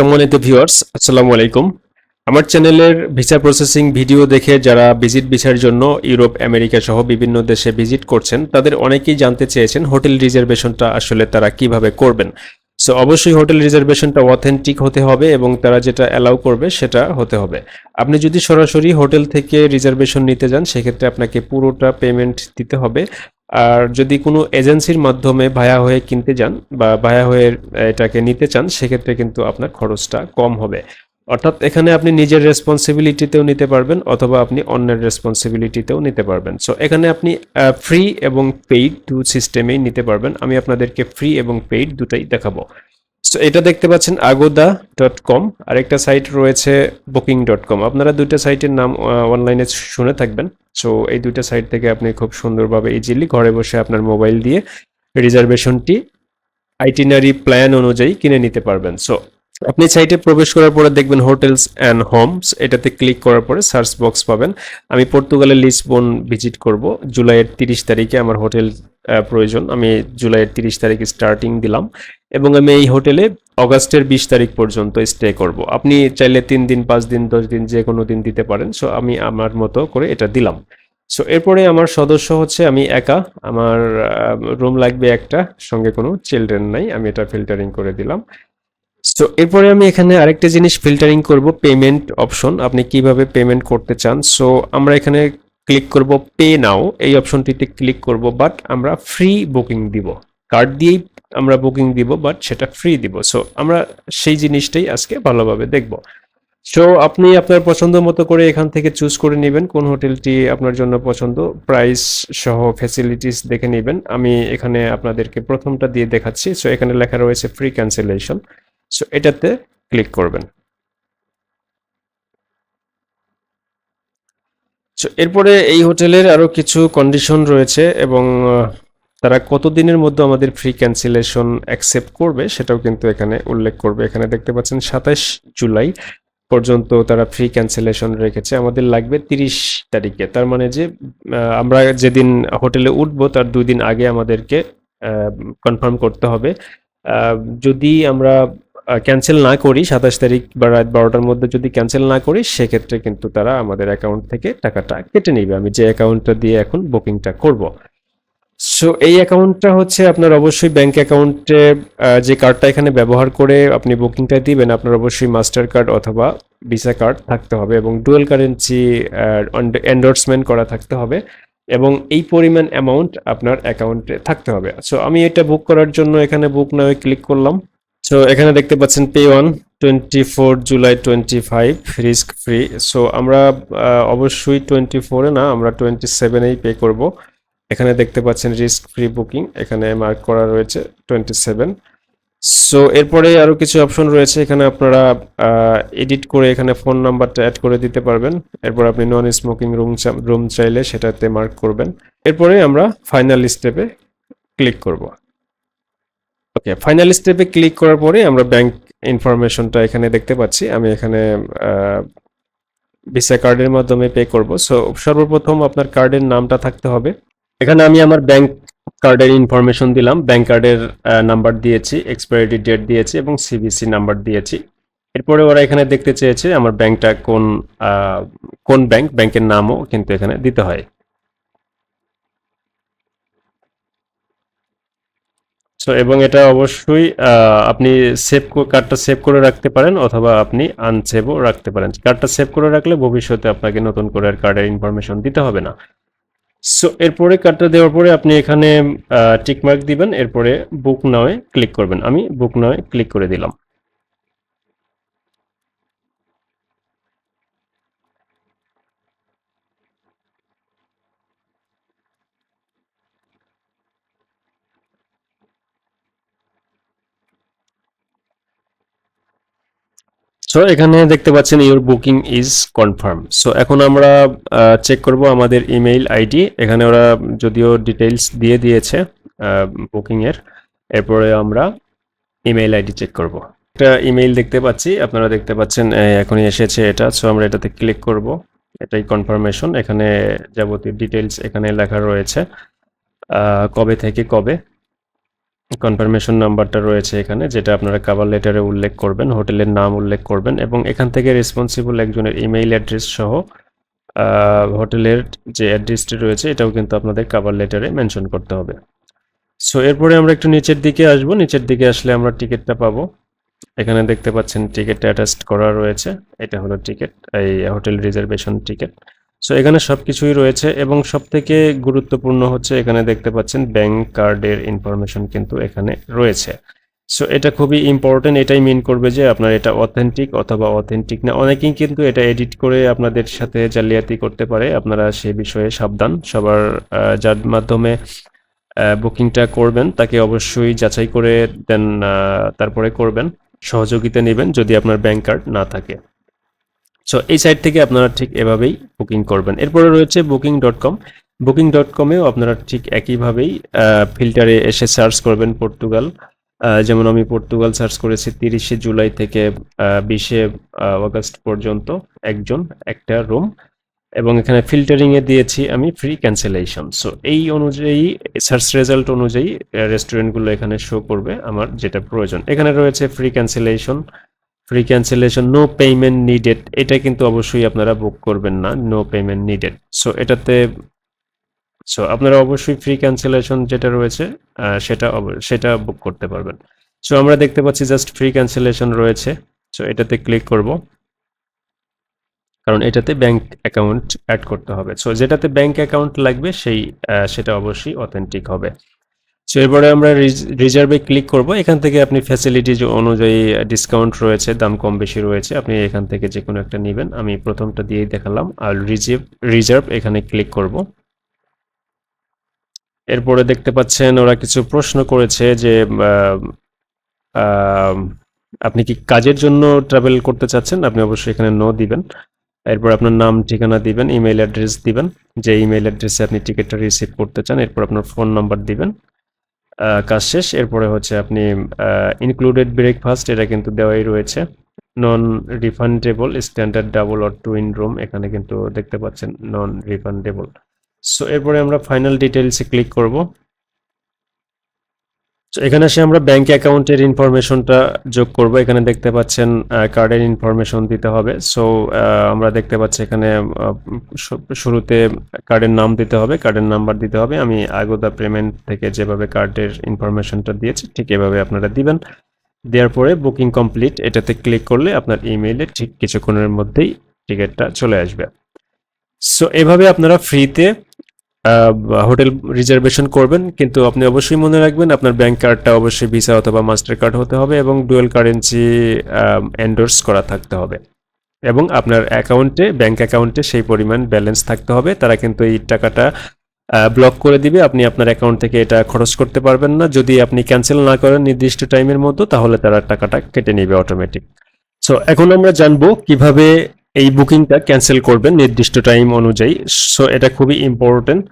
সম্মানিত ভিউয়ার্স আসসালামু আলাইকুম। আমার চ্যানেলের ভিসা প্রসেসিং ভিডিও দেখে যারা ভিজিট ভিসার জন্য ইউরোপ আমেরিকা সহ বিভিন্ন দেশে ভিজিট করছেন, তাদের অনেকেই জানতে চেয়েছেন হোটেল রিজার্ভেশনটা আসলে তারা কীভাবে করবেন। সো অবশ্যই হোটেল রিজার্ভেশনটা অথেন্টিক হতে হবে এবং তারা যেটা অ্যালাউ করবে সেটা হতে হবে। আপনি যদি সরাসরি হোটেল থেকে রিজার্ভেশন নিতে যান, সেক্ষেত্রে আপনাকে পুরোটা পেমেন্ট দিতে হবে। আর যদি কোনো এজেন্সির মাধ্যমে ভায়া হয়ে কিনতে যান বা ভায়া হয়ে এটাকে নিতে চান, সেক্ষেত্রে কিন্তু আপনার খরচটা কম হবে। অর্থাৎ এখানে আপনি নিজের রেসপন্সিবিলিটিতেও নিতে পারবেন অথবা আপনি অন্যের রেসপন্সিবিলিটিতেও নিতে পারবেন। সো এখানে আপনি ফ্রি এবং পেইড দু সিস্টেমেই নিতে পারবেন। আমি আপনাদেরকে ফ্রি এবং পেইড দুটাই দেখাবো। এটা দেখতে পাচ্ছেন আগোদা ডট কম আরেকটা সাইট রয়েছে বুকিং ডট কম আপনারা দুইটা সাইটের নাম অনলাইনে শুনে থাকবেন। সো এই দুইটা সাইট থেকে আপনি খুব সুন্দরভাবে ইজিলি ঘরে বসে আপনার মোবাইল দিয়ে রিজার্ভেশনটি আইটিনারি প্ল্যান অনুযায়ী কিনে নিতে পারবেন। সো আপনি সাইটে প্রবেশ করার পরে দেখবেন হোটেলস অ্যান্ড হোমস এটাতে ক্লিক করার পরে সার্চ বক্স পাবেন। আমি পর্তুগালের লিসবন ভিজিট করব, জুলাইয়ের তিরিশ তারিখে আমার হোটেল প্রয়োজন। আমি জুলাইয়ের তিরিশ তারিখ স্টার্টিং দিলাম এবং আমি এই হোটেলে অগাস্টের বিশ তারিখ পর্যন্ত স্টে করব। আপনি চাইলে তিন দিন, পাঁচ দিন, দশ দিন যে কোনো দিন দিতে পারেন। সো আমি আমার মতো করে এটা দিলাম। সো এরপরে আমার সদস্য হচ্ছে আমি একা। আমার রুম লাগবে একটা, সঙ্গে কোনো চিলড্রেন নাই। আমি এটা ফিল্টারিং করে দিলাম। সো এরপরে আমি এখানে আরেকটা জিনিস ফিল্টারিং করব পেমেন্ট অপশন আপনি কীভাবে পেমেন্ট করতে চান? সো আমরা এখানে ক্লিক করব পে নাও এই অপশনটিতে ক্লিক করব বাট আমরা ফ্রি বুকিং দিব। কার্ড দিয়েই আমরা বুকিং দিব বাট সেটা ফ্রি দিব। সো আমরা সেই জিনিসটাই আজকে ভালোভাবে দেখব। সো আপনি আপনার পছন্দ মতো করে এখান থেকে চুজ করে নেবেন, কোন হোটেলটি আপনার জন্য পছন্দ প্রাইস সহ ফ্যাসিলিটিস দেখে নেবেন। আমি এখানে আপনাদেরকে প্রথমটা দিয়ে দেখাচ্ছি। সো এখানে লেখা রয়েছে ফ্রি ক্যান্সেলেশন সো এটাতে ক্লিক করবেন। এরপরে এই হোটেলের আরও কিছু কন্ডিশন রয়েছে এবং তারা কতদিনের মধ্যে আমাদের ফ্রি ক্যান্সেলেশন অ্যাকসেপ্ট করবে সেটাও কিন্তু এখানে উল্লেখ করবে। এখানে দেখতে পাচ্ছেন সাতাশ জুলাই পর্যন্ত তারা ফ্রি ক্যান্সেলেশন রেখেছে। আমাদের লাগবে তিরিশ তারিখে। তার মানে যে আমরা যেদিন হোটেলে উঠবো তার দুই দিন আগে আমাদেরকে কনফার্ম করতে হবে। যদি আমরা ক্যান্সেল না করি, সাতাশ তারিখ বা রাত বারোটার মধ্যে যদি ক্যান্সেল না করি, সেক্ষেত্রে কিন্তু তারা আমাদের অ্যাকাউন্ট থেকে টাকাটা কেটে নিবে। আমি যে অ্যাকাউন্টটা দিয়ে এখন বুকিংটা করব। সো এই অ্যাকাউন্টটা হচ্ছে আপনার অবশ্যই ব্যাংক অ্যাকাউন্টে যে কার্ডটা এখানে ব্যবহার করে আপনি বুকিংটা দিবেন, আপনার অবশ্যই মাস্টার কার্ড অথবা ভিসা কার্ড থাকতে হবে এবং ডুয়েল কারেন্সি এন্ডোর্সমেন্ট করা থাকতে হবে এবং এই পরিমাণ অ্যামাউন্ট আপনার অ্যাকাউন্টে থাকতে হবে। সো আমি এটা বুক করার জন্য এখানে বুক নাও ক্লিক করলাম। সো এখানে দেখতে পাচ্ছেন pay one twenty four July twenty five risk free so আমরা অবশ্যই টোয়েন্টি ফোরে না, আমরা টোয়েন্টি সেভেনেই পে করব। এখানে দেখতে পাচ্ছেন রিস্ক ফ্রি বুকিং এখানে মার্ক করা রয়েছে টোয়েন্টি সেভেন সো এরপরে আরও কিছু অপশন রয়েছে, এখানে আপনারা এডিট করে এখানে ফোন নাম্বারটা অ্যাড করে দিতে পারবেন। এরপর আপনি নন স্মোকিং রুম রুম চাইলে সেটাতে মার্ক করবেন। এরপরে আমরা ফাইনাল স্টেপে ক্লিক করব। ওকে ফাইনাল স্টেপে ক্লিক করার পরে আমরা ব্যাংক ইনফরমেশনটা এখানে দেখতে পাচ্ছি। আমি এখানে ভিসা কার্ডের মাধ্যমে পে করব। সো সর্বপ্রথম আপনার কার্ডের নামটা থাকতে হবে। এখানে আমি আমার ব্যাংক কার্ডের ইনফরমেশন দিলাম। ব্যাংক কার্ডের নাম্বার দিয়েছি এক্সপায়ারি ডেট দিয়েছি এবং সিবিসি নাম্বার দিয়েছি। এরপরে ওরা এখানে দেখতে চেয়েছে আমার ব্যাংকটা কোন কোন ব্যাংক ব্যাংকের নামও কিন্তু এখানে দিতে হয়। সো এবং এটা অবশ্যই আপনি সেভ কার্ডটা সেভ করে রাখতে পারেন অথবা আপনি আনসেভও রাখতে পারেন। কার্ডটা সেভ করে রাখলে ভবিষ্যতে আপনাকে নতুন করে আর কার্ডের ইনফরমেশন দিতে হবে না। সো এরপরে কার্ডটা দেওয়ার পরে আপনি এখানে টিকমার্ক দিবেন। এরপরে বুক নাওয়ে ক্লিক করবেন। আমি বুক নাওয়ে ক্লিক করে দিলাম। সো এখানে দেখতে পাচ্ছেন your booking is confirm so এখন আমরা চেক করব আমাদের ইমেইল আইডি এখানে ওরা যদিও ডিটেলস দিয়ে দিয়েছে বুকিং এর। এরপরে আমরা ইমেইল আইডি চেক করব। একটা ইমেইল দেখতে পাচ্ছি, আপনারা দেখতে পাচ্ছেন এখনই এসেছে এটা। সো আমরা এটাতে ক্লিক করব, এটাই কনফার্মেশন এখানে যাবতীয় ডিটেলস এখানে লেখা রয়েছে কবে থেকে কবে। কনফার্মেশন নাম্বারটা রয়েছে এখানে, যেটা আপনারা কাভার লেটারে উল্লেখ করবেন হোটেলের নাম উল্লেখ করবেন এবং এখান থেকে রেসপন্সিবল একজনের ইমেইল অ্যাড্রেস সহ হোটেলের যে অ্যাড্রেসটি রয়েছে, এটাও কিন্তু আপনাদের কাভার লেটারে মেনশন করতে হবে। সো এরপরে আমরা একটু নিচের দিকে আসব। নিচের দিকে আসলে আমরা টিকিটটা পাবো। এখানে দেখতে পাচ্ছেন টিকিটটা অ্যাটাচড করা রয়েছে। এটা হলো টিকিট এই হোটেল রিজার্ভেশন টিকিট সো এখানে সব কিছুই রয়েছে এবং সব থেকে গুরুত্বপূর্ণ হচ্ছে এখানে দেখতে পাচ্ছেন ব্যাংক কার্ডের ইনফরমেশন কিন্তু এখানে রয়েছে। সো এটা খুবই ইম্পর্টেন্ট এটাই মিন করবে যে আপনার এটা অথেন্টিক অথবা অথেন্টিক না। অনেকেই কিন্তু এটা এডিট করে আপনাদের সাথে জালিয়াতি করতে পারে। আপনারা সে বিষয়ে সাবধান। সবার যার মাধ্যমে বুকিংটা করবেন, তাকে অবশ্যই যাচাই করে দেন তারপরে করবেন। সহযোগিতা নেবেন যদি আপনার ব্যাংক কার্ড না থাকে। সো এই সাইট থেকে আপনারা ঠিক এভাবেই বুকিং করবেন। এরপরে রয়েছে booking dot com booking dot কমেও আপনারা ঠিক একইভাবেই ফিল্টারে এসে সার্চ করবেন পর্তুগাল যেমন আমি পর্তুগাল সার্চ করেছি তিরিশে জুলাই থেকে বিশে আগস্ট পর্যন্ত একজন, একটা রুম এবং এখানে ফিল্টারিংয়ে দিয়েছি আমি ফ্রি ক্যান্সেলেশন সো এই অনুযায়ী সার্চ রেজাল্ট অনুযায়ী রেস্টুরেন্টগুলো এখানে শো করবে আমার যেটা প্রয়োজন। এখানে রয়েছে free cancellation free cancellation no payment needed এটা কিন্তু অবশ্যই আপনারা বুক করবেন না নো পেমেন্ট নিডেড সো এটাতে সো আপনারা অবশ্যই ফ্রি ক্যান্সেলেশন যেটা রয়েছে সেটা সেটা বুক করতে পারবেন। সো আমরা দেখতে পাচ্ছি জাস্ট ফ্রি ক্যান্সেলেশন রয়েছে। সো এটাতে ক্লিক করব। কারণ এটাতে ব্যাংক অ্যাকাউন্ট অ্যাড করতে হবে। সো যেটাতে ব্যাংক অ্যাকাউন্ট লাগবে, সেই সেটা অবশ্যই অথেন্টিক হবে। সো এরপরে আমরা রিজার্ভে ক্লিক করব। এখান থেকে আপনি ফ্যাসিলিটি অনুযায়ী ডিসকাউন্ট রয়েছে, দাম কম বেশি রয়েছে, আপনি এখান থেকে যে কোনো একটা নেবেন। আমি প্রথমটা দিয়েই দেখালাম। আর রিজার্ভ রিজার্ভ এখানে ক্লিক করব। এরপরে দেখতে পাচ্ছেন ওরা কিছু প্রশ্ন করেছে যে আপনি কি কাজের জন্য ট্রাভেল করতে চাচ্ছেন? আপনি অবশ্যই এখানে নো দিবেন। এরপর আপনার নাম, ঠিকানা দিবেন ইমেল অ্যাড্রেস দিবেন। যে ইমেল অ্যাড্রেসে আপনি টিকিটটা রিসিভ করতে চান, এরপর আপনার ফোন নাম্বার দিবেন। কাজ শেষ। এরপরে হচ্ছে আপনি ইনক্লুডেড ব্রেকফাস্ট এটা কিন্তু দেওয়াই রয়েছে। Non refundable standard double or twin room এখানে কিন্তু দেখতে পাচ্ছেন নন রিফান্ডেবল সো এরপরে আমরা ফাইনাল ডিটেলসে ক্লিক করব। তো এখানে এসে আমরা ব্যাংক অ্যাকাউন্টের ইনফরমেশনটা যোগ করব। এখানে দেখতে পাচ্ছেন কার্ডের ইনফরমেশন দিতে হবে। সো আমরা দেখতে পাচ্ছি এখানে শুরুতে কার্ডের নাম দিতে হবে কার্ডের নাম্বার দিতে হবে। আমি আগোদা পেমেন্ট থেকে যেভাবে কার্ডের ইনফরমেশনটা দিয়েছি, ঠিক এভাবে আপনারা দিবেন। দেওয়ার পরে বুকিং কমপ্লিট এটাতে ক্লিক করলে আপনার ইমেইলে ঠিক কিছুক্ষণের মধ্যেই টিকিটটা চলে আসবে। সো এভাবে আপনারা ফ্রিতে হোটেল রিজার্ভেশন করবেন, কিন্তু আপনি অবশ্যই মনে রাখবেন আপনার ব্যাংক কার্ডটা অবশ্যই ভিসা অথবা মাস্টার কার্ড হতে হবে এবং ডুয়েল কারেন্সি এন্ডোর্স করা থাকতে হবে। এবং আপনার অ্যাকাউন্টে, ব্যাংক অ্যাকাউন্টে সেই পরিমাণ ব্যালেন্স থাকতে হবে। তারা কিন্তু এই টাকাটা ব্লক করে দিবে। আপনি আপনার অ্যাকাউন্ট থেকে এটা খরচ করতে পারবেন না। যদি আপনি ক্যান্সেল না করেন নির্দিষ্ট টাইমের মধ্যে তাহলে তারা টাকাটা কেটে নেবে অটোমেটিক সো এখন আমরা জানব কীভাবে এই বুকিংটা ক্যান্সেল করবেন নির্দিষ্ট টাইম অনুযায়ী। সো, এটা খুবই ইম্পর্টেন্ট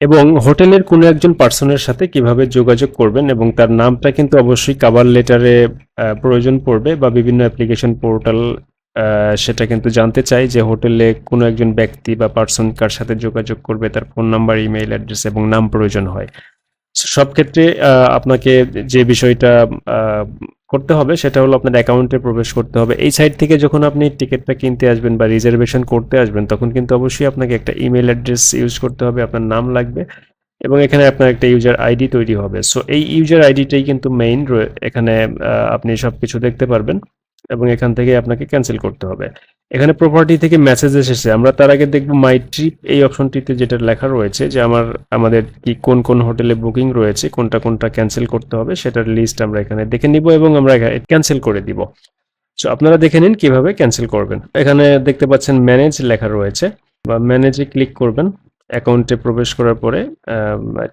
এবং হোটেলের কোনো একজন পার্সনের সাথে কীভাবে যোগাযোগ করবেন এবং তার নামটা কিন্তু অবশ্যই কাভার লেটারে প্রয়োজন পড়বে বা বিভিন্ন অ্যাপ্লিকেশন পোর্টাল সেটা কিন্তু জানতে চাই যে হোটেলে কোনো একজন ব্যক্তি বা পার্সন কার সাথে যোগাযোগ করবে, তার ফোন নাম্বার ইমেইল অ্যাড্রেস এবং নাম প্রয়োজন হয়। সব ক্ষেত্রে আপনাকে যে বিষয়টা করতে হবে, সেটা হলো আপনার অ্যাকাউন্টে প্রবেশ করতে হবে। এই সাইট থেকে যখন আপনি টিকিটটা কিনতে আসবেন বা রিজার্ভেশন করতে আসবেন, তখন কিন্তু অবশ্যই আপনাকে একটা ইমেল অ্যাড্রেস ইউজ করতে হবে, আপনার নাম লাগবে এবং এখানে আপনার একটা ইউজার আইডি তৈরি হবে। সো এই ইউজার আইডিটাই কিন্তু মেইন এখানে আপনি সব কিছু দেখতে পারবেন। এবং এখান থেকে আপনাকে ক্যান্সেল করতে হবে। এখানে প্রপার্টি থেকে মেসেজ এসেছে। আমরা তার আগে দেখব মাই ট্রিপ এই অপশনটিতে যেটা লেখা রয়েছে যে আমার, আমাদের কি কোন কোন হোটেলে বুকিং রয়েছে, কোনটা কোনটা ক্যান্সেল করতে হবে সেটার লিস্ট আমরা এখানে দেখে নিব এবং আমরা ক্যান্সেল করে দিব। সো আপনারা দেখে নিন কীভাবে ক্যান্সেল করবেন। এখানে দেখতে পাচ্ছেন ম্যানেজ লেখা রয়েছে বা ম্যানেজে ক্লিক করবেন। অ্যাকাউন্টে প্রবেশ করার পরে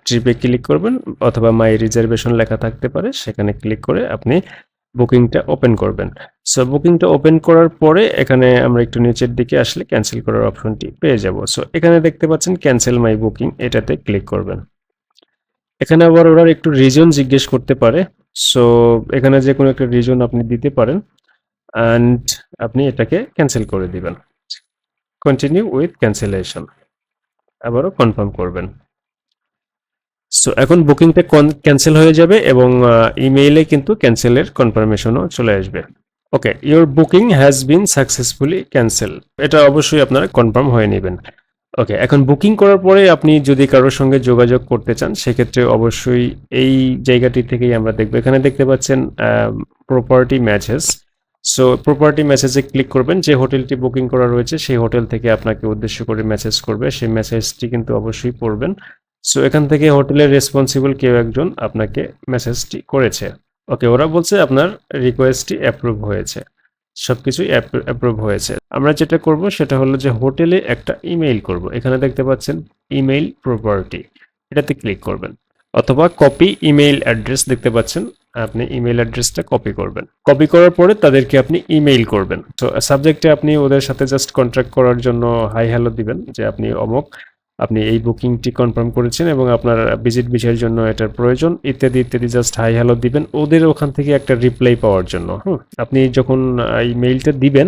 ট্রিপে ক্লিক করবেন অথবা মাই রিজার্ভেশন লেখা থাকতে পারে। সেখানে ক্লিক করে আপনি বুকিংটা ওপেন করবেন। সো বুকিংটা ওপেন করার পরে এখানে আমরা একটু নিচের দিকে আসলে ক্যান্সেল করার অপশনটি পেয়ে যাব। সো এখানে দেখতে পাচ্ছেন ক্যান্সেল মাই বুকিং এটাতে ক্লিক করবেন। এখানে আবার ওরা একটু রিজন জিজ্ঞেস করতে পারে। সো এখানে যে কোনো একটা রিজন আপনি দিতে পারেন অ্যান্ড আপনি এটাকে ক্যান্সেল করে দিবেন। কন্টিনিউ উইথ ক্যান্সেলেশন আবারও কনফার্ম করবেন। সো এখন বুকিংটা ক্যান্সেল হয়ে যাবে এবং ইমেইলে কিন্তু ক্যান্সেলের কনফার্মেশনও চলে আসবে। Okay your booking has been successfully cancel এটা অবশ্যই আপনারা কনফার্ম হয়ে নেবেন। ওকে এখন বুকিং করার পরে আপনি যদি কারোর সঙ্গে যোগাযোগ করতে চান, সেক্ষেত্রে অবশ্যই এই জায়গাটি থেকেই আমরা দেখব। এখানে দেখতে পাচ্ছেন প্রপার্টি ম্যাচেস সো প্রপার্টি মেসেজে ক্লিক করবেন। যে হোটেলটি বুকিং করা রয়েছে, সেই হোটেল থেকে আপনাকে উদ্দেশ্য করে মেসেজ করবে। সেই মেসেজটি কিন্তু অবশ্যই পড়বেন। সো এখান থেকে হোটেলের রেসপন্সিবল কেউ একজন আপনাকে মেসেজটি করেছে। ওকে ওরা বলছে আপনার রিকোয়েস্টটি অ্যাপ্রুভ হয়েছে। সব কিছুই অ্যাপ্রুভ হয়েছে। আমরা যেটা করব সেটা হলো যে হোটেলে একটা ইমেইল করব। এখানে দেখতে পাচ্ছেন ইমেইল প্রপার্টি এটাতে ক্লিক করবেন। অথবা কপি ইমেইল অ্যাড্রেস দেখতে পাচ্ছেন। আপনি ইমেইল অ্যাড্রেসটা কপি করবেন। কপি করার পরে তাদেরকে আপনি ইমেইল করবেন। তো সাবজেক্টে আপনি ওদের সাথে জাস্ট কন্ট্যাক্ট করার জন্য হাই হ্যালো দিবেন যে আপনি অমুক আপনি এই বুকিংটি কনফার্ম করেছেন এবং আপনার ভিজিট বিষয়ের জন্য এটার প্রয়োজন, ইত্যাদি ইত্যাদি, জাস্ট হাই হ্যালো দিবেন। ওদের ওখান থেকে একটা রিপ্লাই পাওয়ার জন্য, হুম। আপনি যখন এই মেইলটা দিবেন,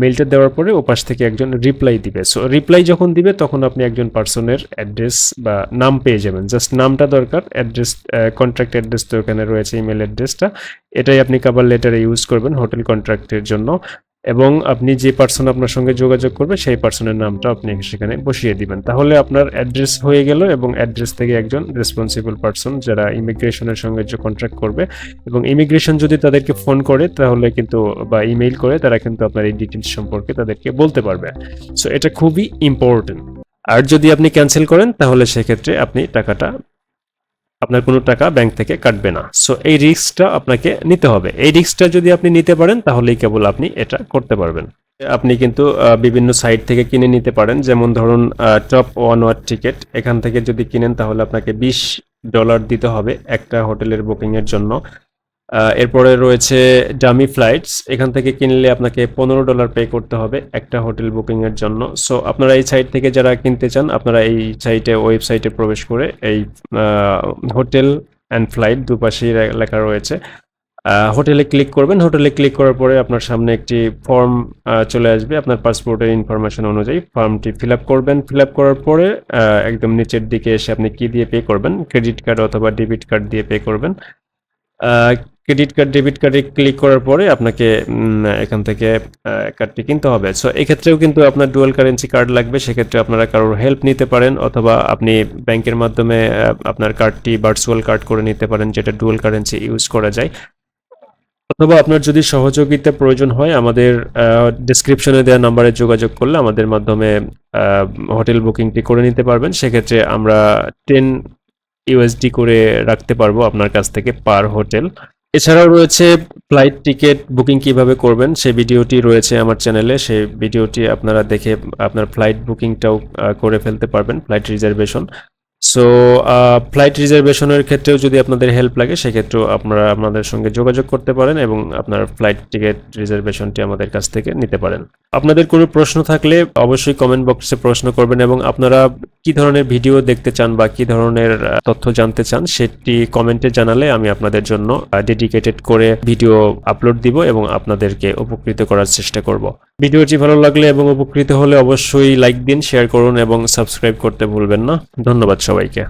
মেইলটা দেওয়ার পরে ওপাশ থেকে একজন রিপ্লাই দিবে। সো রিপ্লাই যখন দিবে, তখন আপনি একজন পার্সনের অ্যাড্রেস বা নাম পেয়ে যাবেন। জাস্ট নামটা দরকার, অ্যাড্রেস কন্ট্রাক্ট অ্যাড্রেস তো এখানে রয়েছে ইমেল অ্যাড্রেসটা। এটাই আপনি কাবার লেটারে ইউজ করবেন হোটেল কন্ট্রাক্টের জন্য। এবং আপনি যে পার্সন আপনার সঙ্গে যোগাযোগ করবে, সেই পার্সনের নামটা আপনি সেখানে বসিয়ে দিবেন। তাহলে আপনার অ্যাড্রেস হয়ে গেল এবং অ্যাড্রেস থেকে একজন রেসপন্সিবল পার্সন যারা ইমিগ্রেশনের সঙ্গে যে কন্ট্রাক্ট করবে এবং ইমিগ্রেশন যদি তাদেরকে ফোন করে, তাহলে কিন্তু, বা ইমেইল করে, তারা কিন্তু আপনার এই ডিটেলস সম্পর্কে তাদেরকে বলতে পারবে। সো এটা খুবই ইম্পর্টেন্ট আর যদি আপনি ক্যান্সেল করেন, তাহলে সেক্ষেত্রে আপনি টাকাটা আপনার কোনো টাকা ব্যাংক থেকে কাটবে না। সো এই রিস্কটা আপনাকে নিতে হবে। এই রিস্কটা যদি আপনি নিতে পারেন, তাহলেই কেবল আপনি এটা করতে পারবেন। আপনি কিন্তু বিভিন্ন সাইট থেকে কিনে নিতে পারেন। যেমন ধরুন টপ ওয়ান ওয়ার টিকিট এখান থেকে যদি কিনেন, তাহলে আপনাকে বিশ ডলার দিতে হবে একটা হোটেলের বুকিংয়ের জন্য। এরপরে রয়েছে ডামি ফ্লাইটস এখান থেকে কিনলে আপনাকে পনেরো ডলার পে করতে হবে একটা হোটেল বুকিংয়ের জন্য। সো আপনারা এই সাইট থেকে যারা কিনতে চান, আপনারা এই সাইটে ওয়েবসাইটে প্রবেশ করে এই হোটেল অ্যান্ড ফ্লাইট দুপাশেই লেখা রয়েছে। হোটেলে ক্লিক করবেন। হোটেলে ক্লিক করার পরে আপনার সামনে একটি ফর্ম চলে আসবে। আপনার পাসপোর্টের ইনফরমেশন অনুযায়ী ফর্মটি ফিল আপ করবেন। ফিল আপ করার পরে একদম নিচের দিকে এসে আপনি কি দিয়ে পে করবেন? ক্রেডিট কার্ড অথবা ডেবিট কার্ড দিয়ে পে করবেন। ক্রেডিট কার্ড, ডেবিট কার্ডে ক্লিক করার পরে আপনাকে এখান থেকে কার্ডটি কিনতে হবে। সো এক্ষেত্রেও কিন্তু আপনার ডুয়াল কারেন্সি কার্ড লাগবে। সেক্ষেত্রে আপনারা কারোর হেল্প নিতে পারেন অথবা আপনি ব্যাংকের মাধ্যমে আপনার কার্ডটি ভার্চুয়াল কার্ড করে নিতে পারেন, যেটা ডুয়াল কারেন্সি ইউজ করা যায়। অথবা আপনার যদি সহযোগিতা প্রয়োজন হয়, আমাদের ডিসক্রিপশনে দেওয়া নাম্বারে যোগাযোগ করলে আমাদের মাধ্যমে হোটেল বুকিংটি করে নিতে পারবেন। সেক্ষেত্রে আমরা টেন ইউএসডি করে রাখতে পারব আপনার কাছ থেকে পার হোটেল এছাড়াও রয়েছে ফ্লাইট টিকিট বুকিং কীভাবে করবেন সেই ভিডিওটি রয়েছে আমার চ্যানেলে সেই ভিডিওটি আপনারা দেখে আপনার ফ্লাইট বুকিংটাও করে ফেলতে পারবেন ফ্লাইট রিজার্ভেশন সো ফ্লাইট রিজার্ভেশনের ক্ষেত্রেও যদি আপনাদের হেল্প লাগে, সেক্ষেত্রেও আপনারা আমাদের সঙ্গে যোগাযোগ করতে পারেন এবং আপনার ফ্লাইট টিকিট রিজার্ভেশনটি আমাদের কাছ থেকে নিতে পারেন। আপনাদের কোনো প্রশ্ন থাকলে অবশ্যই কমেন্ট বক্সে প্রশ্ন করবেন এবং আপনারা কি ধরনের ভিডিও দেখতে চান বা কি ধরনের তথ্য জানতে চান, সেটি কমেন্টে জানালে আমি আপনাদের জন্য ডেডিকেটেড করে ভিডিও আপলোড দিব এবং আপনাদেরকে উপকৃত করার চেষ্টা করব। ভিডিওটি ভালো লাগলে এবং উপকৃত হলে অবশ্যই লাইক দিন শেয়ার করুন এবং সাবস্ক্রাইব করতে ভুলবেন না। ধন্যবাদ সবাইকে।